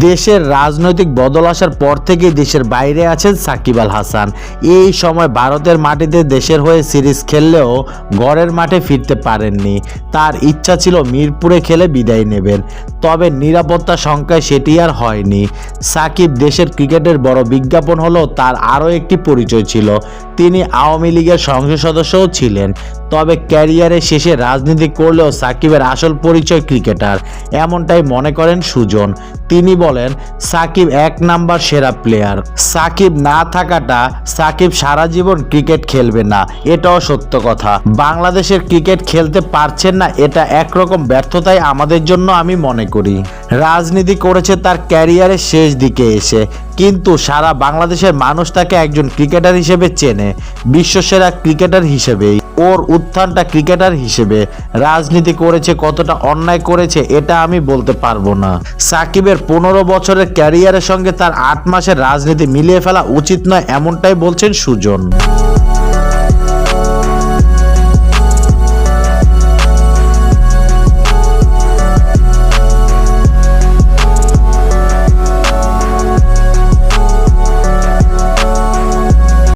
দেশের রাজনৈতিক বদল আসার পর থেকেই দেশের বাইরে আছেন সাকিব আল হাসান। এই সময় ভারতের মাটিতে দেশের হয়ে সিরিজ খেললেও ঘরের মাঠে ফিরতে পারেননি। তার ইচ্ছা ছিল মিরপুরে খেলে বিদায় নেবেন। তবে নিরাপত্তা সংখ্যায় সেটি আর হয়নি। সাকিব দেশের ক্রিকেটের বড় বিজ্ঞাপন হলেও তার আরও একটি পরিচয় ছিল। তিনি আওয়ামী লীগের সংসদ সদস্যও ছিলেন। তবে ক্যারিয়ারের শেষে রাজনীতি করলেও সাকিবের আসল পরিচয় ক্রিকেটার। এমনটাই মনে করেন সুজন। তিনি বলেন, সাকিব এক নাম্বার সেরা প্লেয়ার সাকিব না থাকাটা সাকিব সারা জীবন ক্রিকেট খেলবে না, এটাও সত্য কথা। বাংলাদেশের ক্রিকেট খেলতে পারছেন না, এটা একরকম ব্যর্থতাই আমাদের জন্য আমি মনে করি। রাজনীতি করেছে তার ক্যারিয়ারের শেষ দিকে এসে। কিন্তু সারা বাংলাদেশের মানুষ তাকে একজন ক্রিকেটার হিসেবে চেনে, বিশ্বসেরা ক্রিকেটার হিসেবেই। ওর উত্থানটা ক্রিকেটার হিসেবে রাজনীতি করেছে, কতটা অন্যায় করেছে, এটা আমি বলতে পারব না। সাকিবের পনেরো বছরের ক্যারিয়ারের সঙ্গে তার আট মাসের রাজনীতি মিলিয়ে ফেলা উচিত নয়, এমনটাই বলছেন সুজন।